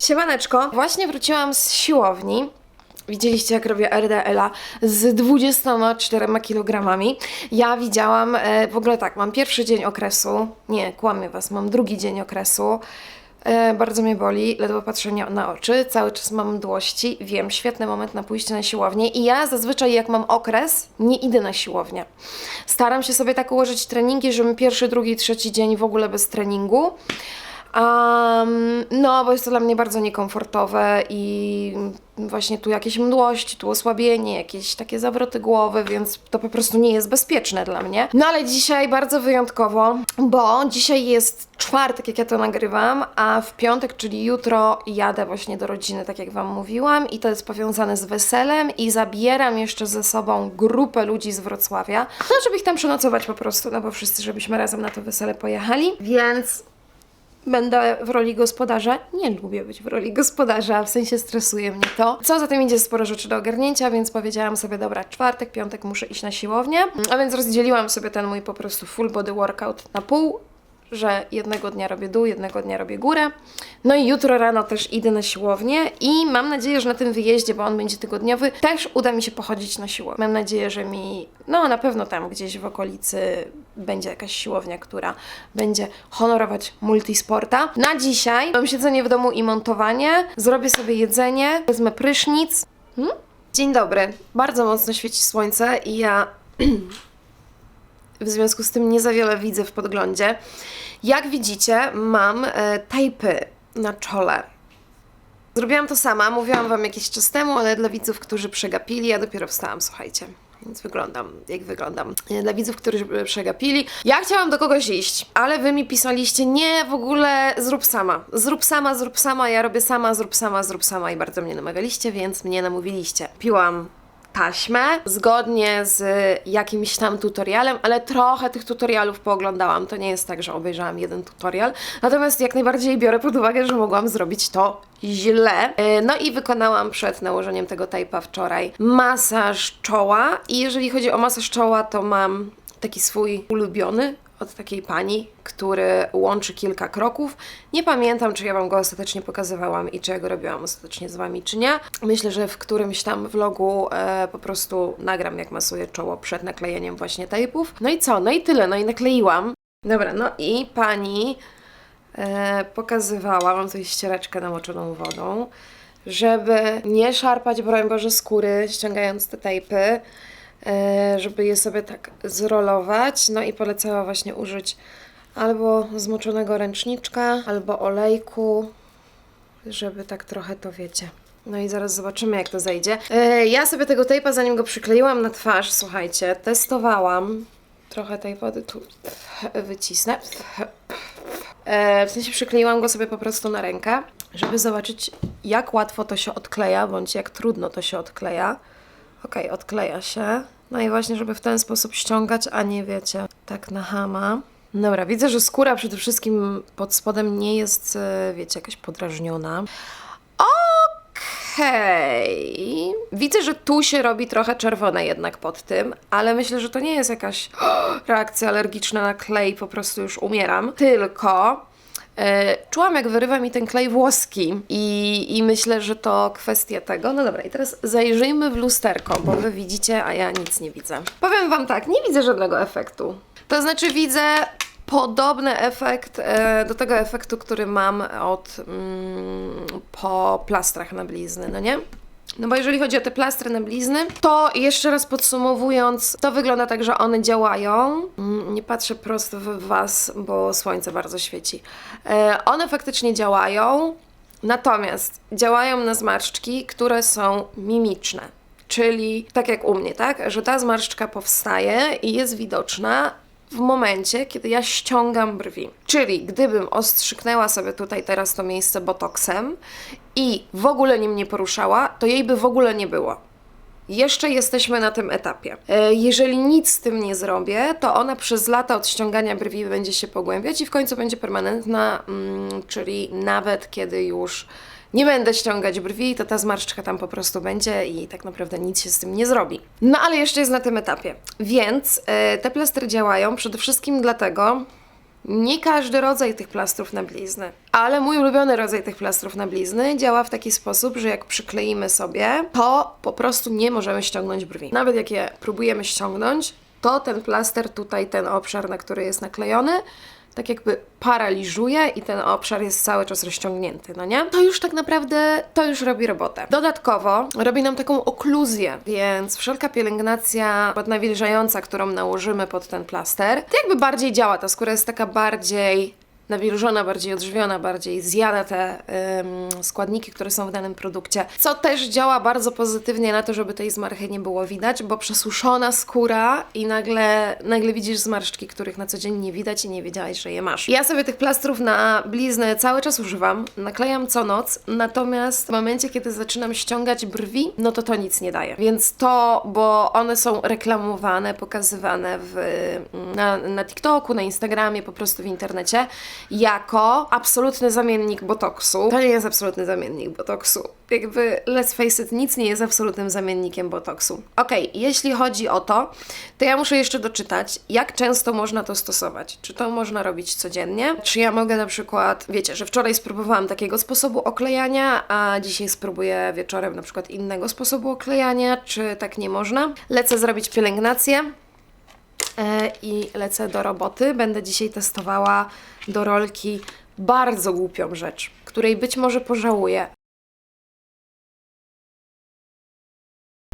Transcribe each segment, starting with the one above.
Siemaneczko, właśnie wróciłam z siłowni. Widzieliście, jak robię RDL-a z 24 kg. Ja widziałam, e, w ogóle tak, mam pierwszy dzień okresu. Nie, kłamię was, mam drugi dzień okresu. E, bardzo mnie boli, ledwo patrzę na oczy, cały czas mam mdłości. Wiem, świetny moment na pójście na siłownię. I ja zazwyczaj, jak mam okres, nie idę na siłownię. Staram się sobie tak ułożyć treningi, żebym pierwszy, drugi, trzeci dzień w ogóle bez treningu. Um, no, bo jest to dla mnie bardzo niekomfortowe i właśnie tu jakieś mdłości, tu osłabienie, jakieś takie zawroty głowy, więc to po prostu nie jest bezpieczne dla mnie. No ale dzisiaj bardzo wyjątkowo, bo dzisiaj jest czwartek, jak ja to nagrywam, a w piątek, czyli jutro jadę właśnie do rodziny, tak jak Wam mówiłam i to jest powiązane z weselem i zabieram jeszcze ze sobą grupę ludzi z Wrocławia, no żeby ich tam przenocować po prostu, no bo wszyscy, żebyśmy razem na to wesele pojechali, więc będę w roli gospodarza. Nie lubię być w roli gospodarza, w sensie stresuje mnie to. Co za tym idzie sporo rzeczy do ogarnięcia, więc powiedziałam sobie, dobra, czwartek, piątek muszę iść na siłownię. A więc rozdzieliłam sobie ten mój po prostu full body workout na pół, że jednego dnia robię dół, jednego dnia robię górę. No i jutro rano też idę na siłownię i mam nadzieję, że na tym wyjeździe, bo on będzie tygodniowy, też uda mi się pochodzić na siłownię. Mam nadzieję, że mi, no na pewno tam gdzieś w okolicy będzie jakaś siłownia, która będzie honorować multisporta. Na dzisiaj mam siedzenie w domu i montowanie, zrobię sobie jedzenie, wezmę prysznic. Hmm? Dzień dobry. Bardzo mocno świeci słońce i ja w związku z tym nie za wiele widzę w podglądzie. Jak widzicie, mam e, tejpy na czole. Zrobiłam to sama, mówiłam Wam jakiś czas temu, ale dla widzów, którzy przegapili, ja dopiero wstałam, słuchajcie. Więc wyglądam, jak wyglądam. E, Dla widzów, którzy przegapili. Ja chciałam do kogoś iść, ale Wy mi pisaliście, nie, w ogóle zrób sama. Zrób sama, zrób sama, ja robię sama, zrób sama, zrób sama i bardzo mnie namawialiście, więc mnie namówiliście. Piłam taśmę, zgodnie z jakimś tam tutorialem, ale trochę tych tutorialów pooglądałam. To nie jest tak, że obejrzałam jeden tutorial. Natomiast jak najbardziej biorę pod uwagę, że mogłam zrobić to źle. Yy, No i wykonałam przed nałożeniem tego tape'a wczoraj masaż czoła. I jeżeli chodzi o masaż czoła, to mam taki swój ulubiony od takiej pani, który łączy kilka kroków. Nie pamiętam, czy ja Wam go ostatecznie pokazywałam i czy ja go robiłam ostatecznie z Wami, czy nie. Myślę, że w którymś tam vlogu e, po prostu nagram, jak masuję czoło przed naklejeniem właśnie tape'ów. No i co? No i tyle, no i nakleiłam. Dobra, no i pani e, pokazywała, mam tutaj ściereczkę namoczoną wodą, żeby nie szarpać, broń Boże, skóry, ściągając te tejpy, żeby je sobie tak zrolować. No i polecała właśnie użyć albo zmoczonego ręczniczka, albo olejku, żeby tak trochę to wiecie. No i zaraz zobaczymy, jak to zejdzie. E, ja sobie tego tejpa, zanim go przykleiłam na twarz, słuchajcie, testowałam. Trochę tej wody tu wycisnę. E, w sensie przykleiłam go sobie po prostu na rękę, żeby zobaczyć, jak łatwo to się odkleja, bądź jak trudno to się odkleja. Okej, odkleja się. No i właśnie, żeby w ten sposób ściągać, a nie wiecie, tak na hama. Dobra, widzę, że skóra przede wszystkim pod spodem nie jest, e, wiecie, jakaś podrażniona. Okej. Widzę, że tu się robi trochę czerwone jednak pod tym, ale myślę, że to nie jest jakaś reakcja alergiczna na klej, po prostu już umieram. Tylko czułam, jak wyrywa mi ten klej włoski i, i myślę, że to kwestia tego. No dobra, i teraz zajrzyjmy w lusterko, bo wy widzicie, a ja nic nie widzę. Powiem wam tak, nie widzę żadnego efektu. To znaczy widzę podobny efekt e, do tego efektu, który mam od mm, po plastrach na blizny, no nie? No bo jeżeli chodzi o te plastry na blizny, to jeszcze raz podsumowując, to wygląda tak, że one działają. Mm, Nie patrzę prosto w Was, bo słońce bardzo świeci. E, one faktycznie działają, natomiast działają na zmarszczki, które są mimiczne. Czyli tak jak u mnie, tak? Że ta zmarszczka powstaje i jest widoczna w momencie, kiedy ja ściągam brwi. Czyli gdybym ostrzyknęła sobie tutaj teraz to miejsce botoksem i w ogóle nim nie poruszała, to jej by w ogóle nie było. Jeszcze jesteśmy na tym etapie. E, Jeżeli nic z tym nie zrobię, to ona przez lata od ściągania brwi będzie się pogłębiać i w końcu będzie permanentna, mm, czyli nawet kiedy już nie będę ściągać brwi, to ta zmarszczka tam po prostu będzie i tak naprawdę nic się z tym nie zrobi. No ale jeszcze jest na tym etapie. Więc e, te plastry działają przede wszystkim dlatego, Nie każdy rodzaj tych plastrów na blizny, ale mój ulubiony rodzaj tych plastrów na blizny działa w taki sposób, że jak przykleimy sobie, to po prostu nie możemy ściągnąć brwi. Nawet jak je próbujemy ściągnąć, to ten plaster tutaj, ten obszar, na który jest naklejony, tak jakby paraliżuje i ten obszar jest cały czas rozciągnięty, no nie? To już tak naprawdę, to już robi robotę. Dodatkowo robi nam taką okluzję, więc wszelka pielęgnacja nawilżająca, którą nałożymy pod ten plaster, to jakby bardziej działa, ta skóra jest taka bardziej nawilżona, bardziej odżywiona, bardziej zjada te ym, składniki, które są w danym produkcie, co też działa bardzo pozytywnie na to, żeby tej zmarchy nie było widać, bo przesuszona skóra i nagle, nagle widzisz zmarszczki, których na co dzień nie widać i nie wiedziałeś, że je masz. Ja sobie tych plastrów na bliznę cały czas używam, naklejam co noc, natomiast w momencie, kiedy zaczynam ściągać brwi, no to to nic nie daje. Więc to, bo one są reklamowane, pokazywane w, na, na TikToku, na Instagramie, po prostu w internecie, jako absolutny zamiennik botoksu. To nie jest absolutny zamiennik botoksu. Jakby, let's face it, nic nie jest absolutnym zamiennikiem botoksu. Okej, jeśli chodzi o to, to ja muszę jeszcze doczytać, jak często można to stosować. Czy to można robić codziennie? Czy ja mogę na przykład, wiecie, że wczoraj spróbowałam takiego sposobu oklejania, a dzisiaj spróbuję wieczorem na przykład innego sposobu oklejania, czy tak nie można? Lecę zrobić pielęgnację. E, i lecę do roboty. Będę dzisiaj testowała do rolki bardzo głupią rzecz, której być może pożałuję.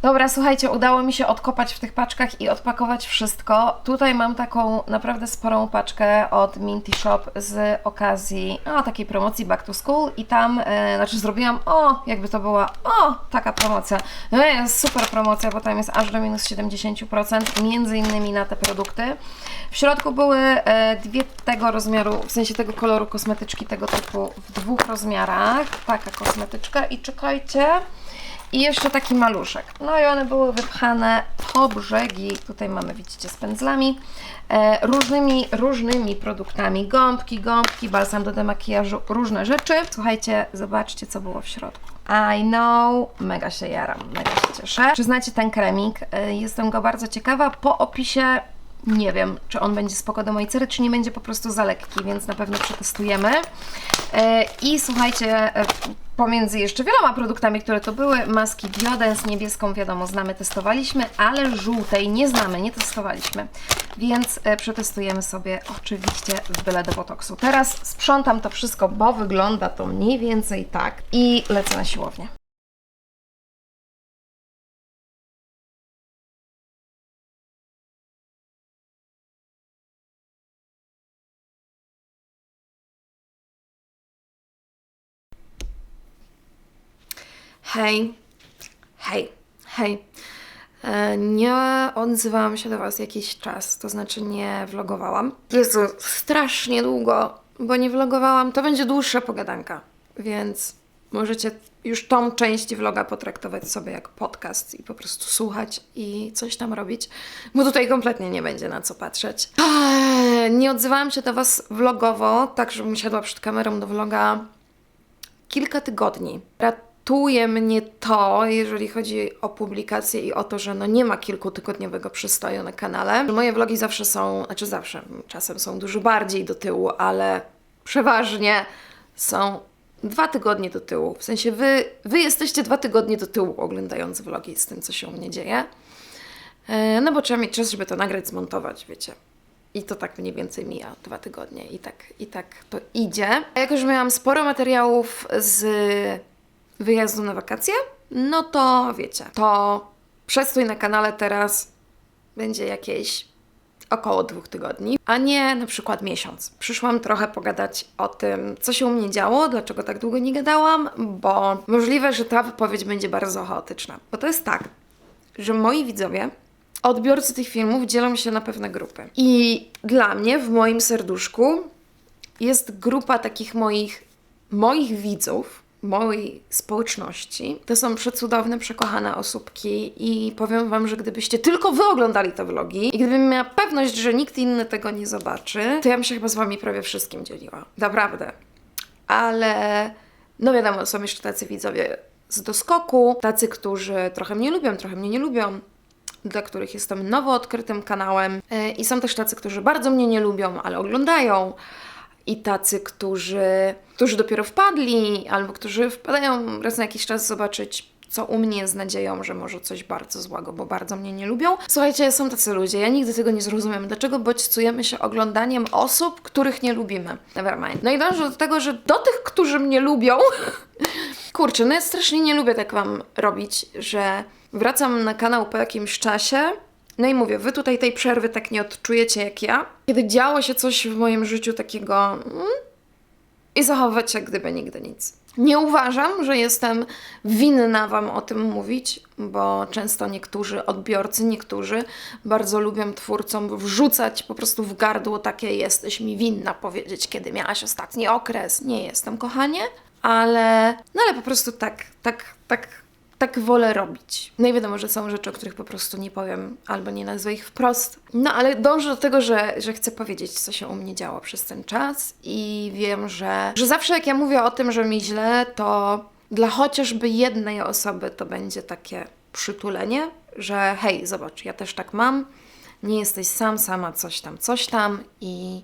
Dobra, słuchajcie, udało mi się odkopać w tych paczkach i odpakować wszystko. Tutaj mam taką naprawdę sporą paczkę od Minty Shop z okazji o, takiej promocji Back to School i tam, e, znaczy zrobiłam, o, jakby to była, o, taka promocja. No jest super promocja, bo tam jest aż do minus 70%, między innymi na te produkty. W środku były e, dwie tego rozmiaru, w sensie tego koloru kosmetyczki tego typu w dwóch rozmiarach. Taka kosmetyczka i czekajcie, i jeszcze taki maluszek. No i one były wypchane po brzegi. Tutaj mamy, widzicie, z pędzlami. E, różnymi, różnymi produktami. Gąbki, gąbki, balsam do demakijażu, różne rzeczy. Słuchajcie, zobaczcie, co było w środku. I know, mega się jaram, mega się cieszę. Czy znacie ten kremik? E, jestem go bardzo ciekawa. Po opisie nie wiem, czy on będzie spoko do mojej cery, czy nie będzie po prostu za lekki, więc na pewno przetestujemy. E, I słuchajcie, e, pomiędzy jeszcze wieloma produktami, które to były, maski Biodens niebieską, wiadomo, znamy, testowaliśmy, ale żółtej nie znamy, nie testowaliśmy, więc e, przetestujemy sobie oczywiście w byle do botoksu. Teraz sprzątam to wszystko, bo wygląda to mniej więcej tak i lecę na siłownię. Hej, hej, hej. E, Nie odzywałam się do Was jakiś czas, to znaczy nie vlogowałam. Jezu, strasznie długo, bo nie vlogowałam. To będzie dłuższa pogadanka, więc możecie już tą część vloga potraktować sobie jak podcast i po prostu słuchać i coś tam robić, bo tutaj kompletnie nie będzie na co patrzeć. Eee, Nie odzywałam się do Was vlogowo, tak żebym siadła przed kamerą do vloga kilka tygodni. Ratuje mnie to, jeżeli chodzi o publikację i o to, że no nie ma kilkutygodniowego przystoju na kanale. Moje vlogi zawsze są, znaczy zawsze, czasem są dużo bardziej do tyłu, ale przeważnie są dwa tygodnie do tyłu. W sensie wy, wy jesteście dwa tygodnie do tyłu oglądając vlogi z tym, co się u mnie dzieje. E, No bo trzeba mieć czas, żeby to nagrać, zmontować, wiecie. I to tak mniej więcej mija dwa tygodnie i tak, i tak to idzie. A jako, że miałam sporo materiałów z wyjazdu na wakacje, no to wiecie, to przestój na kanale teraz będzie jakieś około dwóch tygodni, a nie na przykład miesiąc. Przyszłam trochę pogadać o tym, co się u mnie działo, dlaczego tak długo nie gadałam, bo możliwe, że ta wypowiedź będzie bardzo chaotyczna. Bo to jest tak, że moi widzowie, odbiorcy tych filmów dzielą się na pewne grupy. I dla mnie, w moim serduszku, jest grupa takich moich, moich widzów, mojej społeczności. To są przecudowne, przekochane osóbki i powiem Wam, że gdybyście tylko Wy oglądali te vlogi i gdybym miała pewność, że nikt inny tego nie zobaczy, to ja bym się chyba z Wami prawie wszystkim dzieliła. Naprawdę. Ale no wiadomo, są jeszcze tacy widzowie z doskoku, tacy, którzy trochę mnie lubią, trochę mnie nie lubią. dla których jestem nowo odkrytym kanałem. E, I są też tacy, którzy bardzo mnie nie lubią, ale oglądają. I tacy, którzy, którzy dopiero wpadli, albo którzy wpadają raz na jakiś czas zobaczyć, co u mnie z nadzieją, że może coś bardzo złego, bo bardzo mnie nie lubią. Słuchajcie, są tacy ludzie, ja nigdy tego nie zrozumiem. Dlaczego bodźcujemy się oglądaniem osób, których nie lubimy? Nevermind. No i dążę do tego, że do tych, którzy mnie lubią, kurczę, no ja strasznie nie lubię tak Wam robić, że wracam na kanał po jakimś czasie, no i mówię, wy tutaj tej przerwy tak nie odczujecie jak ja. Kiedy działo się coś w moim życiu takiego mm, i zachowywać jak gdyby nigdy nic. Nie uważam, że jestem winna Wam o tym mówić, bo często niektórzy odbiorcy, niektórzy bardzo lubią twórcom wrzucać po prostu w gardło takie jesteś mi winna powiedzieć, kiedy miałaś ostatni okres. Nie jestem, kochanie, ale, no ale po prostu tak, tak, tak tak wolę robić. No i wiadomo, że są rzeczy, o których po prostu nie powiem albo nie nazwę ich wprost. No ale dążę do tego, że, że chcę powiedzieć, co się u mnie działo przez ten czas i wiem, że, że zawsze jak ja mówię o tym, że mi źle, to dla chociażby jednej osoby to będzie takie przytulenie, że hej, zobacz, ja też tak mam, nie jesteś sam, sama coś tam, coś tam i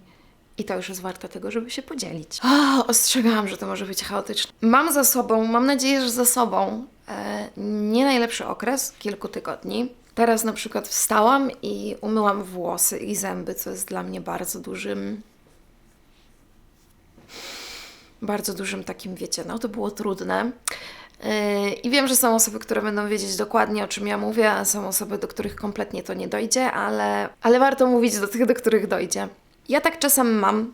i to już jest warte tego, żeby się podzielić. O, ostrzegałam, że to może być chaotyczne. Mam za sobą, mam nadzieję, że za sobą nie najlepszy okres, kilku tygodni. Teraz na przykład wstałam i umyłam włosy i zęby, co jest dla mnie bardzo dużym. Bardzo dużym takim, wiecie, no to było trudne. E, I wiem, że są osoby, które będą wiedzieć dokładnie o czym ja mówię, a są osoby, do których kompletnie to nie dojdzie, ale, ale warto mówić do tych, do których dojdzie. Ja tak czasem mam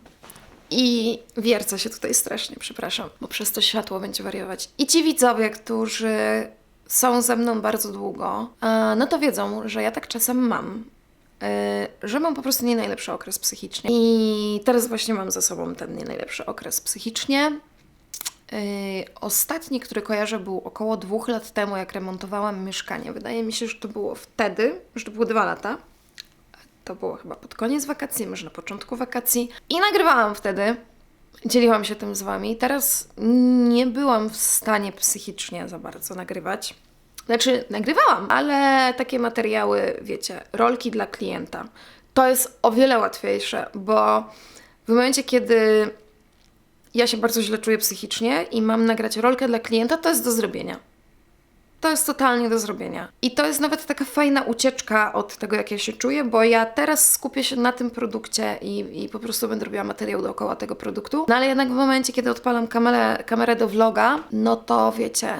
i wiercę się tutaj strasznie, przepraszam, bo przez to światło będzie wariować. I ci widzowie, którzy są ze mną bardzo długo, no to wiedzą, że ja tak czasem mam. Y, że mam po prostu nie najlepszy okres psychicznie. I teraz właśnie mam za sobą ten nie najlepszy okres psychicznie. Y, ostatni, który kojarzę, był około dwóch lat temu, jak remontowałam mieszkanie. Wydaje mi się, że to było wtedy, że to było dwa lata to było chyba pod koniec wakacji, może na początku wakacji. I nagrywałam wtedy. Dzieliłam się tym z Wami. Teraz nie byłam w stanie psychicznie za bardzo nagrywać. Znaczy, nagrywałam, ale takie materiały, wiecie, rolki dla klienta. To jest o wiele łatwiejsze, bo w momencie, kiedy ja się bardzo źle czuję psychicznie i mam nagrać rolkę dla klienta, to jest do zrobienia. To jest totalnie do zrobienia. I to jest nawet taka fajna ucieczka od tego, jak ja się czuję, bo ja teraz skupię się na tym produkcie i, i po prostu będę robiła materiał dookoła tego produktu. No ale jednak w momencie, kiedy odpalam kamerę, kamerę do vloga, no to wiecie,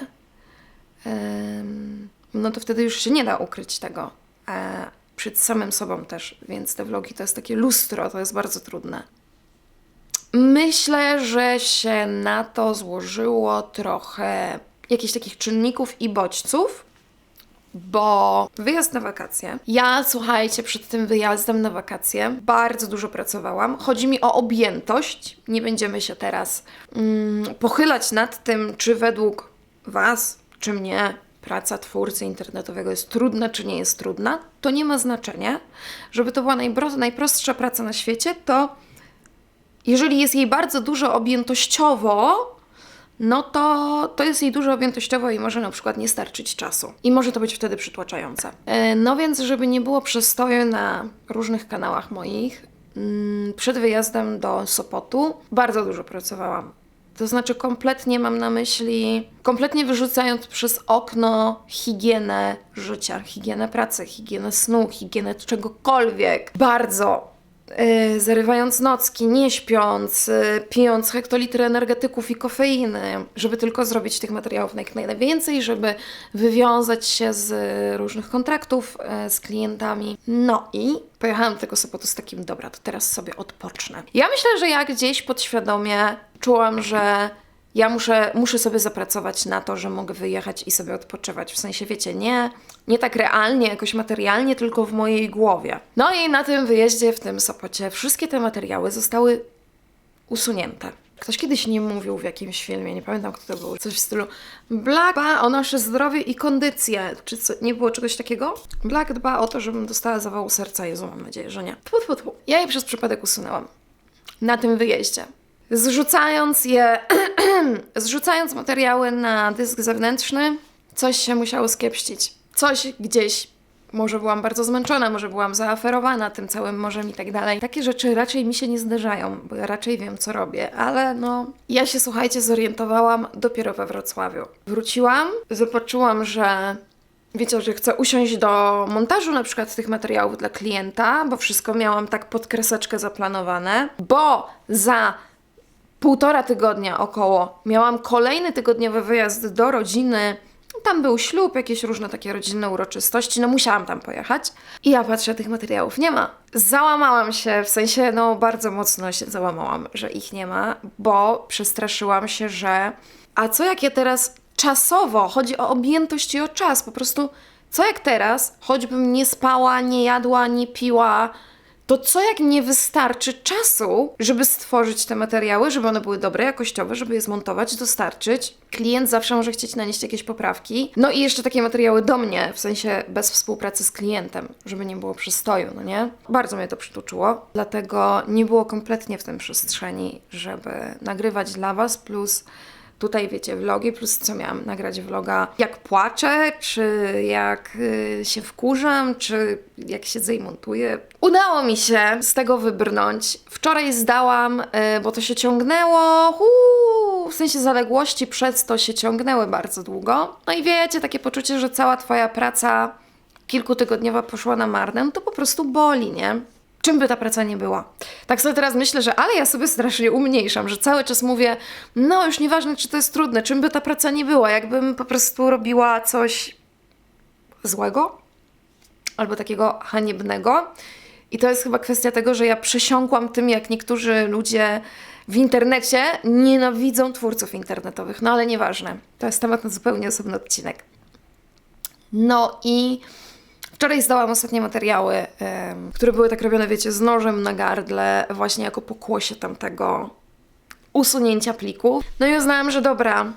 no to wtedy już się nie da ukryć tego. E, przed samym sobą też, więc te vlogi to jest takie lustro, to jest bardzo trudne. Myślę, że się na to złożyło trochę jakichś takich czynników i bodźców, bo wyjazd na wakacje. Ja, słuchajcie, przed tym wyjazdem na wakacje bardzo dużo pracowałam. Chodzi mi o objętość. Nie będziemy się teraz mm, pochylać nad tym, czy według Was, czy mnie praca twórcy internetowego jest trudna, czy nie jest trudna. To nie ma znaczenia. Żeby to była najprostsza praca na świecie, to jeżeli jest jej bardzo dużo objętościowo, no to, to jest jej dużo objętościowo i może na przykład nie starczyć czasu. I może to być wtedy przytłaczające. E, no więc, żeby nie było przestoju na różnych kanałach moich, mm, przed wyjazdem do Sopotu bardzo dużo pracowałam. To znaczy, kompletnie mam na myśli, kompletnie wyrzucając przez okno higienę życia, higienę pracy, higienę snu, higienę czegokolwiek. Bardzo zarywając nocki, nie śpiąc, yy, pijąc hektolitry energetyków i kofeiny, żeby tylko zrobić tych materiałów jak najwięcej, żeby wywiązać się z różnych kontraktów yy, z klientami. No i pojechałam do tego Sopotu z takim, dobra, to teraz sobie odpocznę. Ja myślę, że ja gdzieś podświadomie czułam, że ja muszę, muszę sobie zapracować na to, że mogę wyjechać i sobie odpoczywać. W sensie, wiecie, nie, nie tak realnie, jakoś materialnie, tylko w mojej głowie. No i na tym wyjeździe w tym Sopocie wszystkie te materiały zostały usunięte. Ktoś kiedyś nie mówił w jakimś filmie, nie pamiętam kto to był, coś w stylu Black dba o nasze zdrowie i kondycję. Czy co, nie było czegoś takiego? Black dba o to, żebym dostała zawału serca. Jezu, mam nadzieję, że nie. Tfu, tfu, tfu. Ja je przez przypadek usunęłam. Na tym wyjeździe zrzucając je, zrzucając materiały na dysk zewnętrzny, coś się musiało skiepścić. Coś gdzieś może byłam bardzo zmęczona, może byłam zaaferowana tym całym morzem i tak dalej. Takie rzeczy raczej mi się nie zdarzają, bo ja raczej wiem, co robię, ale no, ja się, słuchajcie, zorientowałam dopiero we Wrocławiu. Wróciłam, zobaczyłam, że Wiecie, że chcę usiąść do montażu na przykład tych materiałów dla klienta, bo wszystko miałam tak pod kreseczkę zaplanowane, bo za półtora tygodnia około miałam kolejny tygodniowy wyjazd do rodziny. Tam był ślub, jakieś różne takie rodzinne uroczystości, no musiałam tam pojechać. I ja patrzę, tych materiałów nie ma. Załamałam się, w sensie, no bardzo mocno się załamałam, że ich nie ma, bo przestraszyłam się, że a co jak ja teraz czasowo, chodzi o objętość i o czas, po prostu co jak teraz, choćbym nie spała, nie jadła, nie piła, to co jak nie wystarczy czasu, żeby stworzyć te materiały, żeby one były dobre, jakościowe, żeby je zmontować, dostarczyć. Klient zawsze może chcieć nanieść jakieś poprawki. No i jeszcze takie materiały do mnie, w sensie bez współpracy z klientem, żeby nie było przystoju, no nie? Bardzo mnie to przytuczyło, dlatego nie było kompletnie w tym przestrzeni, żeby nagrywać dla Was, plus tutaj wiecie, vlogi, plus co miałam nagrać vloga, jak płaczę, czy jak y, się wkurzam, czy jak siedzę i. Udało mi się z tego wybrnąć. Wczoraj zdałam, y, bo to się ciągnęło, huu, w sensie zaległości przez to się ciągnęły bardzo długo. No i wiecie, takie poczucie, że cała Twoja praca kilkutygodniowa poszła na marne, no to po prostu boli, nie? Czym by ta praca nie była. Tak sobie teraz myślę, że ale ja sobie strasznie umniejszam, że cały czas mówię, no już nieważne, czy to jest trudne, czym by ta praca nie była, jakbym po prostu robiła coś złego albo takiego haniebnego. I to jest chyba kwestia tego, że ja przesiąkłam tym, jak niektórzy ludzie w internecie nienawidzą twórców internetowych. No ale nieważne. To jest temat na zupełnie osobny odcinek. No i Wczoraj zdałam ostatnie materiały, które były tak robione, wiecie, z nożem na gardle, właśnie jako pokłosie tamtego usunięcia pliku. No i uznałam, że dobra,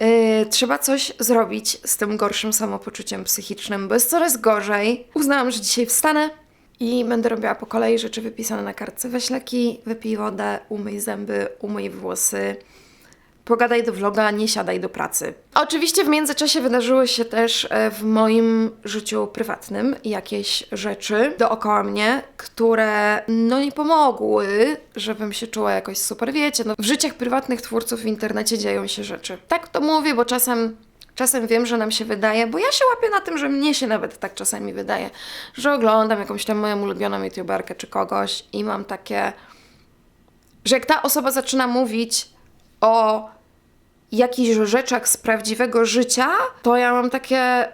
yy, trzeba coś zrobić z tym gorszym samopoczuciem psychicznym, bo jest coraz gorzej. Uznałam, że dzisiaj wstanę i będę robiła po kolei rzeczy wypisane na kartce. Weź leki, wypij wodę, umyj zęby, umyj włosy, pogadaj do vloga, nie siadaj do pracy. Oczywiście w międzyczasie wydarzyły się też e, w moim życiu prywatnym jakieś rzeczy dookoła mnie, które no nie pomogły, żebym się czuła jakoś super, wiecie, no w życiach prywatnych twórców w internecie dzieją się rzeczy. Tak to mówię, bo czasem Czasem wiem, że nam się wydaje, bo ja się łapię na tym, że mnie się nawet tak czasami wydaje, że oglądam jakąś tam moją ulubioną youtuberkę czy kogoś i mam takie, że jak ta osoba zaczyna mówić o jakichś rzeczach z prawdziwego życia, to ja mam takie,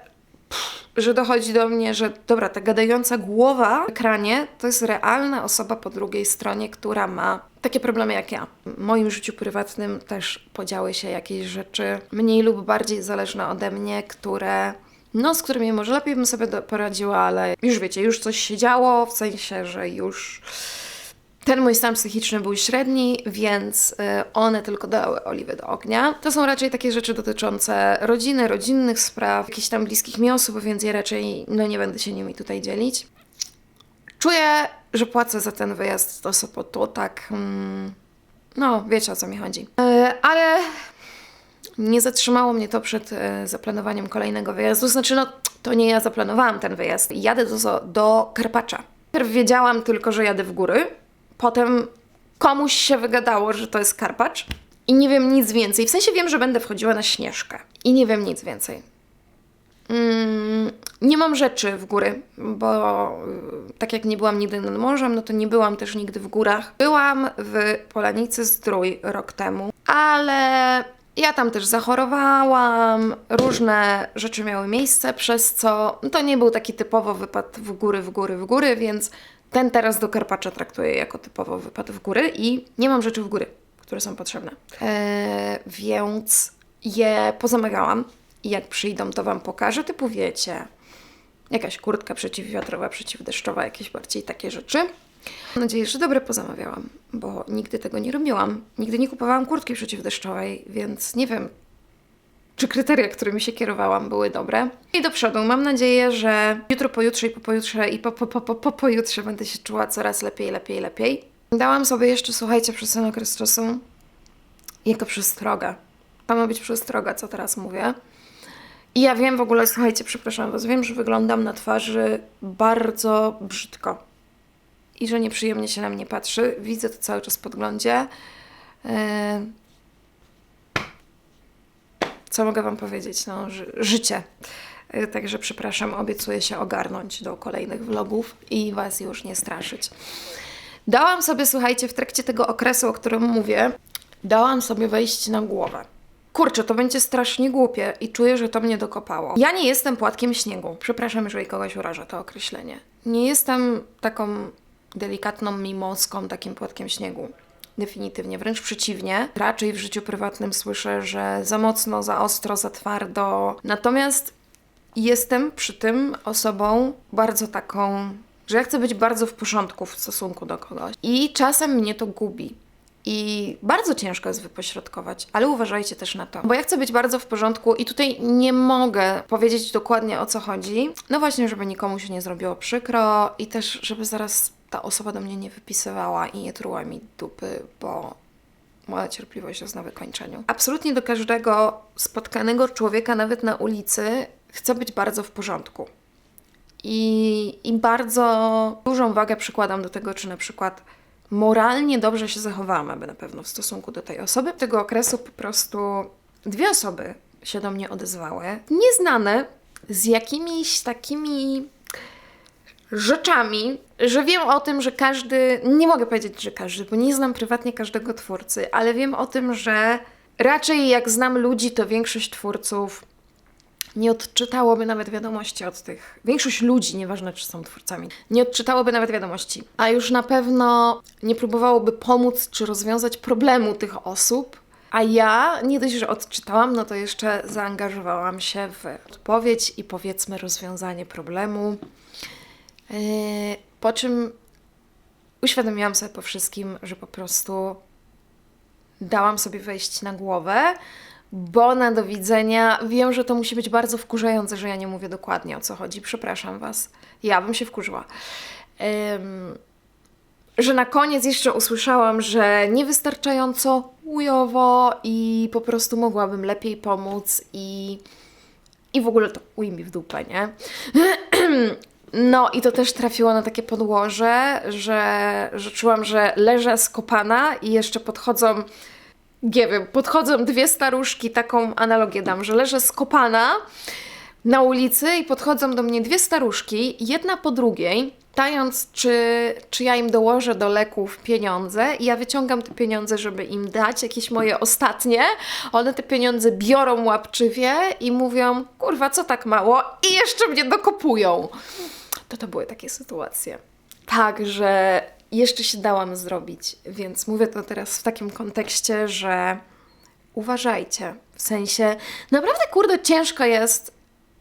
pff, że dochodzi do mnie, że dobra, ta gadająca głowa w ekranie to jest realna osoba po drugiej stronie, która ma takie problemy jak ja. W moim życiu prywatnym też podziały się jakieś rzeczy mniej lub bardziej zależne ode mnie, które no, z którymi może lepiej bym sobie poradziła, ale już wiecie, już coś się działo, w sensie, że już ten mój stan psychiczny był średni, więc y, one tylko dały oliwy do ognia. To są raczej takie rzeczy dotyczące rodziny, rodzinnych spraw, jakichś tam bliskich mi osób, więc ja raczej no nie będę się nimi tutaj dzielić. Czuję, że płacę za ten wyjazd do Sopotu, tak. Mm, no, wiecie o co mi chodzi. Y, ale nie zatrzymało mnie to przed y, zaplanowaniem kolejnego wyjazdu. Znaczy, no, to nie ja zaplanowałam ten wyjazd. Jadę do, do Karpacza. Najpierw wiedziałam tylko, że jadę w góry, Potem komuś się wygadało, że to jest Karpacz i nie wiem nic więcej. W sensie wiem, że będę wchodziła na Śnieżkę i nie wiem nic więcej. Mm, nie mam rzeczy w góry, bo y, tak jak nie byłam nigdy nad morzem, no to nie byłam też nigdy w górach. Byłam w Polanicy Zdrój rok temu, ale ja tam też zachorowałam, różne rzeczy miały miejsce, przez co to nie był taki typowo wypad w góry, w góry, w góry, więc ten teraz do Karpacza traktuję jako typowo wypad w góry i nie mam rzeczy w góry, które są potrzebne. Eee, więc je pozamawiałam i jak przyjdą, to Wam pokażę. Typu wiecie, jakaś kurtka przeciwwiatrowa, przeciwdeszczowa, jakieś bardziej takie rzeczy. Mam nadzieję, że dobre pozamawiałam, bo nigdy tego nie robiłam. Nigdy nie kupowałam kurtki przeciwdeszczowej, więc nie wiem, czy kryteria, którymi się kierowałam, były dobre. I do przodu. Mam nadzieję, że jutro, pojutrze i po pojutrze i po, po, po, po, po pojutrze będę się czuła coraz lepiej, lepiej, lepiej. Dałam sobie jeszcze, słuchajcie, przez ten okres czasu jako przestrogę. To ma być przestroga, co teraz mówię. I ja wiem w ogóle, słuchajcie, przepraszam Was, wiem, że wyglądam na twarzy bardzo brzydko i że nieprzyjemnie się na mnie patrzy. Widzę to cały czas w podglądzie. E, Co mogę Wam powiedzieć? No, ży- życie. E, Także przepraszam, obiecuję się ogarnąć do kolejnych vlogów i Was już nie straszyć. Dałam sobie, słuchajcie, w trakcie tego okresu, o którym mówię, dałam sobie wejść na głowę. Kurczę, to będzie strasznie głupie i czuję, że to mnie dokopało. Ja nie jestem płatkiem śniegu. Przepraszam, jeżeli kogoś uraża to określenie. Nie jestem taką delikatną mimoską, takim płatkiem śniegu. Definitywnie, wręcz przeciwnie. Raczej w życiu prywatnym słyszę, że za mocno, za ostro, za twardo. Natomiast jestem przy tym osobą bardzo taką, że ja chcę być bardzo w porządku w stosunku do kogoś. I czasem mnie to gubi. I bardzo ciężko jest wypośrodkować, ale uważajcie też na to, bo ja chcę być bardzo w porządku i tutaj nie mogę powiedzieć dokładnie o co chodzi. No właśnie, żeby nikomu się nie zrobiło przykro i też, żeby zaraz ta osoba do mnie nie wypisywała i nie truła mi dupy, bo moja cierpliwość jest na wykończeniu. Absolutnie do każdego spotkanego człowieka, nawet na ulicy, chcę być bardzo w porządku. I, I bardzo dużą wagę przykładam do tego, czy na przykład moralnie dobrze się zachowałam, aby na pewno w stosunku do tej osoby. Tego okresu po prostu dwie osoby się do mnie odezwały, nieznane, z jakimiś takimi rzeczami, że wiem o tym, że każdy, nie mogę powiedzieć, że każdy, bo nie znam prywatnie każdego twórcy, ale wiem o tym, że raczej jak znam ludzi, to większość twórców nie odczytałoby nawet wiadomości od tych. Większość ludzi, nieważne czy są twórcami, nie odczytałoby nawet wiadomości, a już na pewno nie próbowałoby pomóc czy rozwiązać problemu tych osób. A ja nie dość, że odczytałam, no to jeszcze zaangażowałam się w odpowiedź i powiedzmy rozwiązanie problemu. Yy, po czym uświadomiłam sobie po wszystkim, że po prostu dałam sobie wejść na głowę, bo na do widzenia wiem, że to musi być bardzo wkurzające, że ja nie mówię dokładnie o co chodzi. Przepraszam Was. Ja bym się wkurzyła. Ym, że na koniec jeszcze usłyszałam, że niewystarczająco ujowo i po prostu mogłabym lepiej pomóc i, i w ogóle to uj mi w dupę, nie? No i to też trafiło na takie podłoże, że, że czułam, że leżę skopana i jeszcze podchodzą, nie wiem, podchodzą dwie staruszki, taką analogię dam, że leżę skopana na ulicy i podchodzą do mnie dwie staruszki, jedna po drugiej, pytając, czy, czy ja im dołożę do leków pieniądze i ja wyciągam te pieniądze, żeby im dać, jakieś moje ostatnie. One te pieniądze biorą łapczywie i mówią, kurwa, co tak mało? I jeszcze mnie dokopują. To to były takie sytuacje. Także jeszcze się dałam zrobić, więc mówię to teraz w takim kontekście, że uważajcie. W sensie, naprawdę kurde ciężko jest,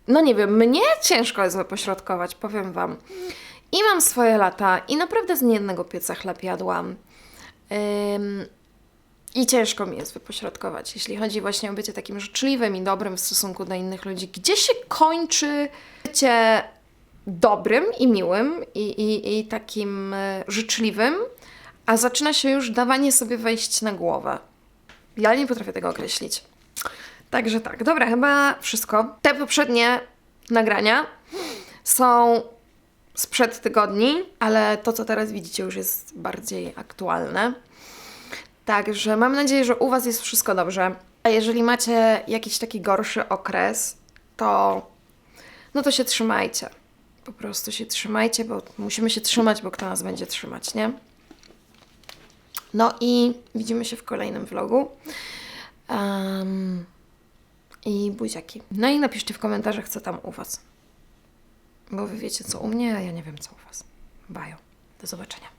no nie wiem, mnie ciężko jest wypośrodkować, powiem Wam. I mam swoje lata i naprawdę z niejednego pieca chleb jadłam. Ym, I ciężko mi jest wypośrodkować, jeśli chodzi właśnie o bycie takim życzliwym i dobrym w stosunku do innych ludzi. Gdzie się kończy bycie dobrym i miłym i, i, i takim e, życzliwym, a zaczyna się już dawanie sobie wejść na głowę. Ja nie potrafię tego określić. Także tak, dobra, chyba wszystko. Te poprzednie nagrania są sprzed tygodni, ale to, co teraz widzicie, już jest bardziej aktualne. Także mam nadzieję, że u Was jest wszystko dobrze. A jeżeli macie jakiś taki gorszy okres, to no to się trzymajcie. Po prostu się trzymajcie, bo musimy się trzymać, bo kto nas będzie trzymać, nie? No i widzimy się w kolejnym vlogu. Um, I buziaki. No i napiszcie w komentarzach, co tam u Was. Bo Wy wiecie, co u mnie, a ja nie wiem, co u Was. Bajo. Do zobaczenia.